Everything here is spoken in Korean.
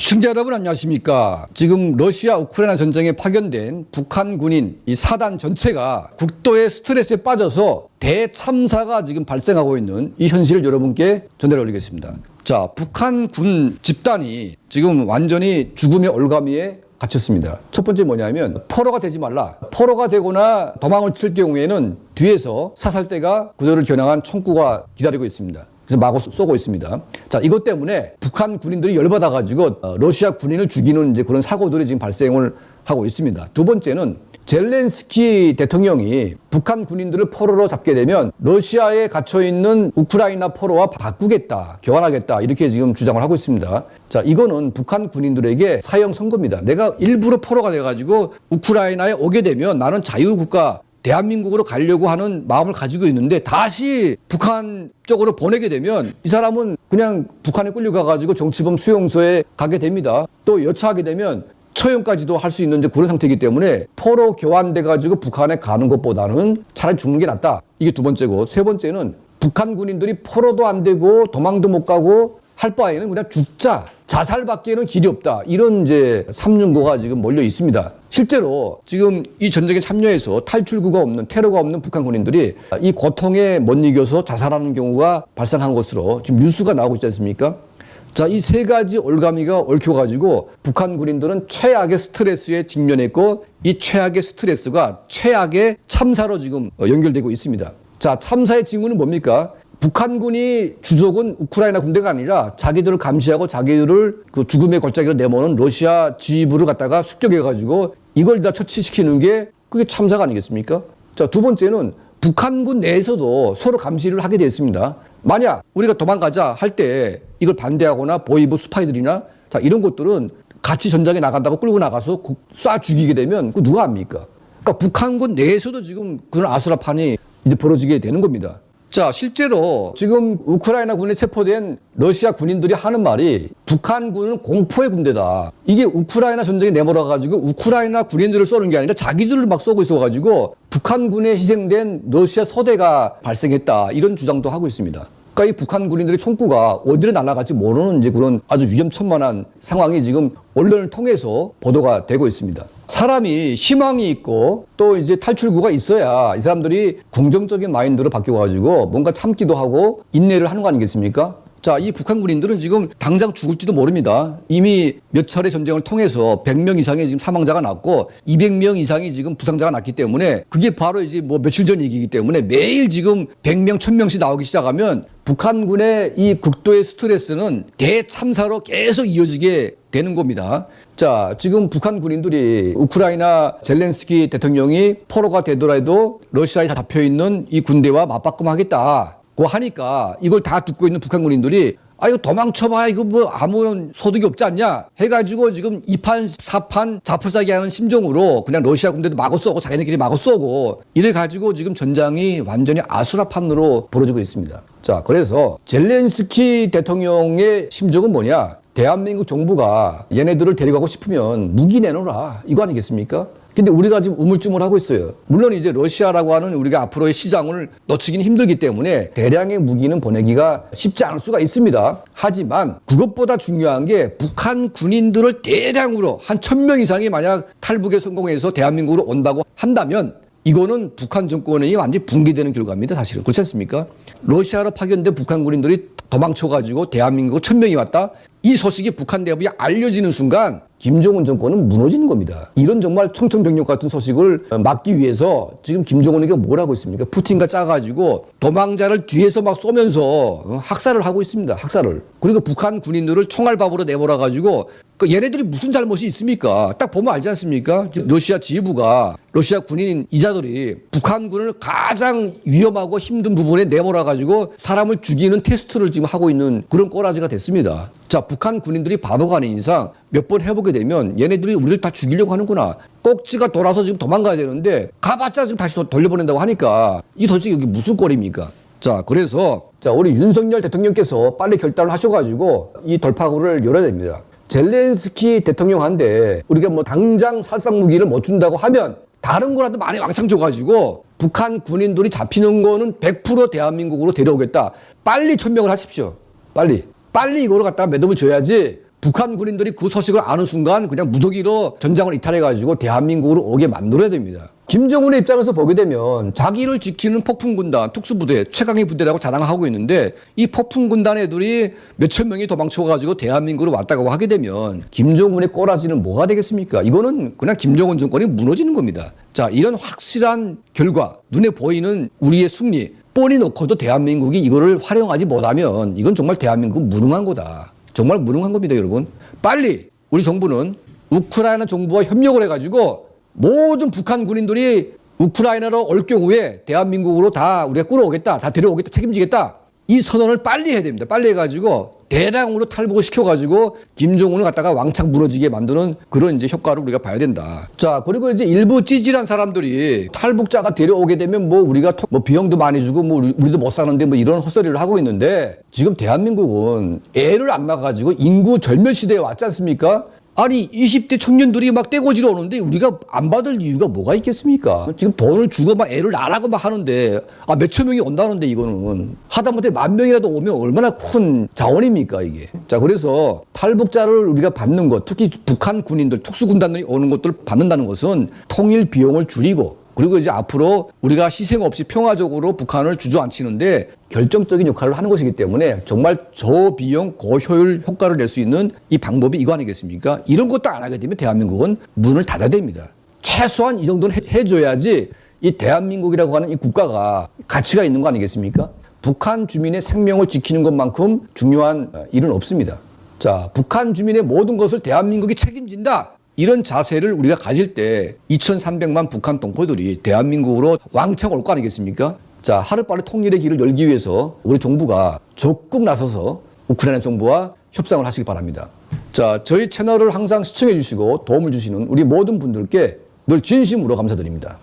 시청자 여러분 안녕하십니까. 지금 러시아 우크라이나 전쟁에 파견된 북한 군인 이 사단 전체가 국도의 스트레스에 빠져서 대참사가 지금 발생하고 있는 이 현실을 여러분께 전달해 올리겠습니다. 자, 북한 군 집단이 지금 완전히 죽음의 올가미에 갇혔습니다. 첫 번째 뭐냐면 포로가 되지 말라. 포로가 되거나 도망을 칠 경우에는 뒤에서 사살대가 그들을 겨냥한 총구가 기다리고 있습니다. 그래서 마구 쏘고 있습니다. 자, 이것 때문에 북한 군인들이 열받아가지고 어, 러시아 군인을 죽이는 이제 그런 사고들이 지금 발생을 하고 있습니다. 두 번째는 젤렌스키 대통령이 북한 군인들을 포로로 잡게 되면 러시아에 갇혀 있는 우크라이나 포로와 바꾸겠다, 교환하겠다 이렇게 지금 주장을 하고 있습니다. 자, 이거는 북한 군인들에게 사형 선고입니다. 내가 일부러 포로가 돼가지고 우크라이나에 오게 되면 나는 자유국가 대한민국으로 가려고 하는 마음을 가지고 있는데 다시 북한 쪽으로 보내게 되면 이 사람은 그냥 북한에 끌려가가지고 정치범 수용소에 가게 됩니다. 또 여차하게 되면 처형까지도 할 수 있는 그런 상태이기 때문에 포로 교환돼 가지고 북한에 가는 것보다는 차라리 죽는 게 낫다. 이게 두 번째고 세 번째는 북한 군인들이 포로도 안 되고 도망도 못 가고 할 바에는 그냥 죽자. 자살밖에는 길이 없다. 이런 이제 삼중고가 지금 몰려 있습니다. 실제로 지금 이 전쟁에 참여해서 탈출구가 없는 테러가 없는 북한 군인들이 이 고통에 못 이겨서 자살하는 경우가 발생한 것으로 지금 뉴스가 나오고 있지 않습니까? 자, 이 세 가지 올가미가 얽혀가지고 북한 군인들은 최악의 스트레스에 직면했고 이 최악의 스트레스가 최악의 참사로 지금 어, 연결되고 있습니다. 자, 참사의 징후는 뭡니까? 북한군이 주적은 우크라이나 군대가 아니라 자기들을 감시하고 자기들을 그 죽음의 골짜기로 내모는 러시아 지부를 갖다가 습격해가지고 이걸 다 처치시키는 게 그게 참사가 아니겠습니까? 자, 두 번째는 북한군 내에서도 서로 감시를 하게 됐습니다. 만약 우리가 도망가자 할 때 이걸 반대하거나 보이브 스파이들이나 자, 이런 것들은 같이 전장에 나간다고 끌고 나가서 구- 쏴 죽이게 되면 그 누가 합니까? 그러니까 북한군 내에서도 지금 그런 아수라판이 이제 벌어지게 되는 겁니다. 자, 실제로 지금 우크라이나 군에 체포된 러시아 군인들이 하는 말이 북한 군은 공포의 군대다. 이게 우크라이나 전쟁에 내몰아가지고 우크라이나 군인들을 쏘는 게 아니라 자기들을 막 쏘고 있어가지고 북한 군에 희생된 러시아 소대가 발생했다. 이런 주장도 하고 있습니다. 그러니까 이 북한 군인들의 총구가 어디로 날아갈지 모르는 이제 그런 아주 위험천만한 상황이 지금 언론을 통해서 보도가 되고 있습니다. 사람이 희망이 있고 또 이제 탈출구가 있어야 이 사람들이 긍정적인 마인드로 바뀌어가지고 뭔가 참기도 하고 인내를 하는 거 아니겠습니까? 자, 이 북한 군인들은 지금 당장 죽을지도 모릅니다. 이미 몇 차례 전쟁을 통해서 100명 이상의 지금 사망자가 났고 200명 이상이 지금 부상자가 났기 때문에 그게 바로 이제 뭐 며칠 전 얘기이기 때문에 매일 지금 100명, 1000명씩 나오기 시작하면 북한군의 이 극도의 스트레스는 대참사로 계속 이어지게 되는 겁니다. 자, 지금 북한 군인들이 우크라이나 젤렌스키 대통령이 포로가 되더라도 러시아에 잡혀 있는 이 군대와 맞바꿈 하겠다. 고 하니까 이걸 다 듣고 있는 북한 군인들이 아 이거 도망쳐봐 이거 뭐 아무런 소득이 없지 않냐 해가지고 지금 이판사판 자풀싸기 하는 심정으로 그냥 러시아 군대도 마구 쏘고 자기네끼리 마구 쏘고 이래 가지고 지금 전장이 완전히 아수라판으로 벌어지고 있습니다. 자 그래서 젤렌스키 대통령의 심정은 뭐냐 대한민국 정부가 얘네들을 데려가고 싶으면 무기 내놓으라 이거 아니겠습니까? 근데 우리가 지금 우물쭈물하고 있어요. 물론 이제 러시아라고 하는 우리가 앞으로의 시장을 놓치기는 힘들기 때문에 대량의 무기는 보내기가 쉽지 않을 수가 있습니다. 하지만 그것보다 중요한 게 북한 군인들을 대량으로 한 천 명 이상이 만약 탈북에 성공해서 대한민국으로 온다고 한다면 이거는 북한 정권이 완전히 붕괴되는 결과입니다. 사실은 그렇지 않습니까? 러시아로 파견된 북한 군인들이 도망쳐가지고 대한민국 천 명이 왔다. 이 소식이 북한 내부에 알려지는 순간 김정은 정권은 무너지는 겁니다. 이런 정말 청천벽력 같은 소식을 막기 위해서 지금 김정은이가 뭘 하고 있습니까? 푸틴과 짜가지고 도망자를 뒤에서 막 쏘면서 학살을 하고 있습니다. 학살을. 그리고 북한 군인들을 총알밥으로 내몰아가지고 그 얘네들이 무슨 잘못이 있습니까? 딱 보면 알지 않습니까? 즉 러시아 지휘부가 러시아 군인 이자들이 북한군을 가장 위험하고 힘든 부분에 내몰아가지고 사람을 죽이는 테스트를 지금 하고 있는 그런 꼬라지가 됐습니다. 자, 북한 군인들이 바보가 아닌 이상 몇 번 해보게 되면 얘네들이 우리를 다 죽이려고 하는구나. 꼭지가 돌아서 지금 도망가야 되는데 가봤자 지금 다시 도- 돌려보낸다고 하니까 이 도대체 여기 무슨 꼴입니까? 자, 그래서 자, 우리 윤석열 대통령께서 빨리 결단을 하셔가지고 이 돌파구를 열어야 됩니다. 젤렌스키 대통령한테 우리가 뭐 당장 살상 무기를 못 준다고 하면 다른 거라도 많이 왕창 줘가지고 북한 군인들이 잡히는 거는 100% 대한민국으로 데려오겠다. 빨리 천명을 하십시오. 빨리. 빨리 이거를 갖다가 매듭을 줘야지 북한 군인들이 그 소식을 아는 순간 그냥 무더기로 전장을 이탈해가지고 대한민국으로 오게 만들어야 됩니다. 김정은의 입장에서 보게 되면 자기를 지키는 폭풍군단, 특수부대, 최강의 부대라고 자랑하고 있는데 이 폭풍군단 애들이 몇천 명이 도망쳐가지고 대한민국으로 왔다고 하게 되면 김정은의 꼬라지는 뭐가 되겠습니까? 이거는 그냥 김정은 정권이 무너지는 겁니다. 자, 이런 확실한 결과, 눈에 보이는 우리의 승리, 뻔히 놓고도 대한민국이 이거를 활용하지 못하면 이건 정말 대한민국은 무능한 거다. 정말 무능한 겁니다, 여러분. 빨리 우리 정부는 우크라이나 정부와 협력을 해가지고 모든 북한 군인들이 우크라이나로 올 경우에 대한민국으로 다 우리가 끌어오겠다, 다 데려오겠다, 책임지겠다. 이 선언을 빨리 해야 됩니다. 빨리 해가지고 대량으로 탈북을 시켜가지고 김정은을 갖다가 왕창 무너지게 만드는 그런 이제 효과를 우리가 봐야 된다. 자, 그리고 이제 일부 찌질한 사람들이 탈북자가 데려오게 되면 뭐 우리가 토- 뭐 비용도 많이 주고 뭐 우리- 우리도 못 사는데 뭐 이런 헛소리를 하고 있는데 지금 대한민국은 애를 안 낳아가지고 인구 절멸 시대에 왔지 않습니까? 아니 20대 청년들이 막 떼고지러 오는데 우리가 안 받을 이유가 뭐가 있겠습니까? 지금 돈을 주고 막 애를 낳으라고 막 하는데 아 몇천 명이 온다는데 이거는 하다못해 만 명이라도 오면 얼마나 큰 자원입니까 이게? 자 그래서 탈북자를 우리가 받는 것 특히 북한 군인들 특수군단들이 오는 것들 받는다는 것은 통일 비용을 줄이고 그리고 이제 앞으로 우리가 희생 없이 평화적으로 북한을 주저앉히는데 결정적인 역할을 하는 것이기 때문에 정말 저비용 고효율 효과를 낼 수 있는 이 방법이 이거 아니겠습니까? 이런 것도 안 하게 되면 대한민국은 문을 닫아야 됩니다. 최소한 이 정도는 해- 해줘야지 이 대한민국이라고 하는 이 국가가 가치가 있는 거 아니겠습니까? 북한 주민의 생명을 지키는 것만큼 중요한 어, 일은 없습니다. 자, 북한 주민의 모든 것을 대한민국이 책임진다. 이런 자세를 우리가 가질 때 2,300만 북한 동포들이 대한민국으로 왕창 올 거 아니겠습니까? 자, 하루빨리 통일의 길을 열기 위해서 우리 정부가 적극 나서서 우크라이나 정부와 협상을 하시기 바랍니다. 자, 저희 채널을 항상 시청해 주시고 도움을 주시는 우리 모든 분들께 늘 진심으로 감사드립니다.